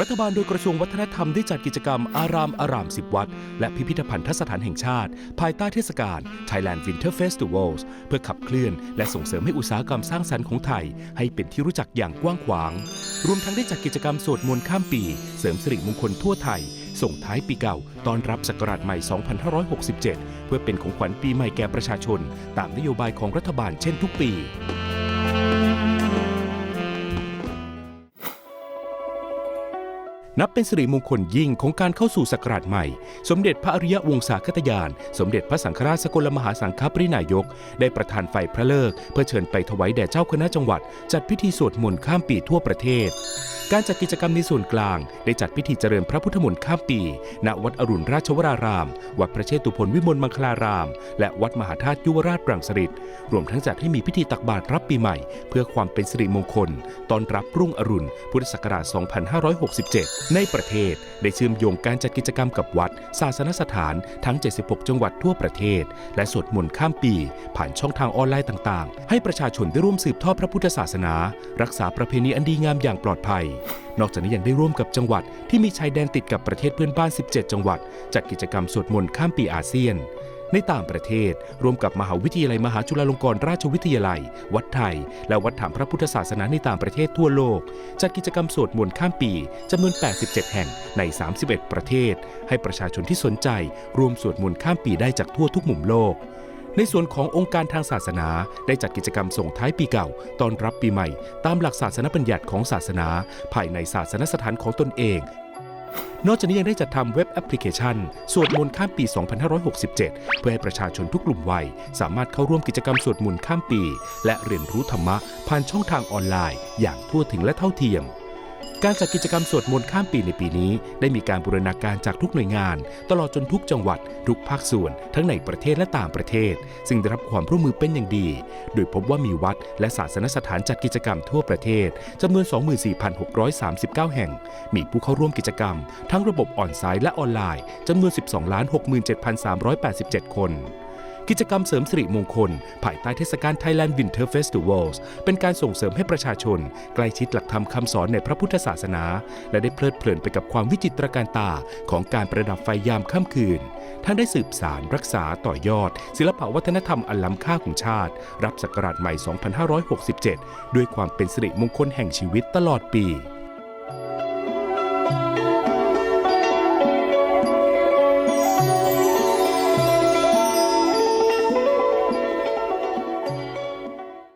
รัฐบาลโดยกระทรวงวัฒนธรรมได้จัดกิจกรรมอารามอารามสิบวัด และพิพิธภัณฑสถานแห่งชาติ ภายใต้เทศกาล Thailand Winter Festivals เพื่อขับเคลื่อน และส่งเสริมให้อุตสาหกรรมสร้างสรรค์ของไทย ให้เป็นที่รู้จักอย่างกว้างขวาง รวมทั้งได้จัดกิจกรรมสวดมนต์ข้ามปี เสริมสิริมงคลทั่วไทย ส่งท้ายปีเก่าต้อนรับศักราชใหม่ 2567 เพื่อเป็นของขวัญปีใหม่แก่ประชาชน ตามนโยบายของรัฐบาลเช่นทุกปี นับเป็นสิริมงคลยิ่งของการเข้าสู่ศักราชใหม่ สมเด็จพระอริยวงศาคตยาน สมเด็จพระสังฆราชสกลมหาสังฆปรินายก ได้ประทานไฟพระเลิกเพื่อเชิญไปถวายแด่เจ้าคณะจังหวัด จัดพิธีสวดมนต์ข้ามปีทั่วประเทศ การจัดกิจกรรมในส่วนกลาง ได้จัดพิธีเจริญพระพุทธมนต์ข้ามปี ณวัดอรุณราชวราราม วัดพระเชตุพนวิมลมังคลาราม และวัดมหาธาตุยุวราชปรังสฤษรวมทั้งจัดให้มีพิธีตักบาตรรับปีใหม่ เพื่อความเป็นสิริมงคล ตอนรับรุ่งอรุณพุทธศักราช 2567ในประเทศได้เชื่อมโยงการจัดกิจกรรมกับวัด ศาสนสถานทั้ง 76 จังหวัดทั่วประเทศ และสวดมนต์ข้ามปี ผ่านช่องทางออนไลน์ต่างๆ ให้ประชาชนได้ร่วมสืบทอดพระพุทธศาสนา รักษาประเพณีอันดีงามอย่างปลอดภัย นอกจากนี้ยังได้ร่วมกับจังหวัดที่มีชายแดนติดกับประเทศเพื่อนบ้าน 17 จังหวัด จัดกิจกรรมสวดมนต์ข้ามปีอาเซียน ในต่างประเทศร่วมกับมหาวิทยาลัยมหาจุฬาลงกรณราชวิทยาลัย วัดไทย และวัดถามพระพุทธศาสนาในต่างประเทศทั่วโลก จัดกิจกรรมสวดมนต์ข้ามปีจำนวน 87 แห่งใน 31 ประเทศ ให้ประชาชนที่สนใจร่วมสวดมนต์ข้ามปีได้จากทั่วทุกมุมโลกในส่วนขององค์การทางศาสนาได้จัดกิจกรรมส่งท้ายปีเก่าตอนรับปีใหม่ ตามหลักศาสนบัญญัติของศาสนา ภายในศาสนสถานของตนเอง นอกจากนี้ยังได้จัดทำเว็บแอปพลิเคชัน สวดมนต์ข้ามปี 2567 เพื่อให้ประชาชนทุกกลุ่มวัย สามารถเข้าร่วมกิจกรรมสวดมนต์ข้ามปี และเรียนรู้ธรรมะผ่านช่องทางออนไลน์ อย่างทั่วถึงและเท่าเทียม การจัดกิจกรรมสวดมนต์ข้ามปีในปีนี้ ได้มีการบูรณาการจากทุกหน่วยงาน ตลอดจนทุกจังหวัด ทุกภาคส่วน ทั้งในประเทศและต่างประเทศ ซึ่งได้รับความร่วมมือเป็นอย่างดี โดยพบว่ามีวัด และศาสนสถานจัดกิจกรรมทั่วประเทศจำนวน 24,639 แห่ง มีผู้เข้าร่วมกิจกรรม ทั้งระบบออนไซต์และออนไลน์จำนวน 12 67,387 คน กิจกรรมเสริมสิริมงคล ภายใต้เทศกาล Thailand Winter Festivals เป็นการส่งเสริมให้ประชาชน ใกล้ชิดหลักธรรมคำสอนในพระพุทธศาสนา และได้เพลิดเพลินไปกับความวิจิตรการตาของการประดับไฟยามค่ำคืน ท่านได้สืบสารรักษาต่อยอด ศิลปวัฒนธรรมอันล้ำค่าของชาติ รับศักราชใหม่ 2567 ด้วยความเป็นสิริมงคลแห่งชีวิตตลอดปี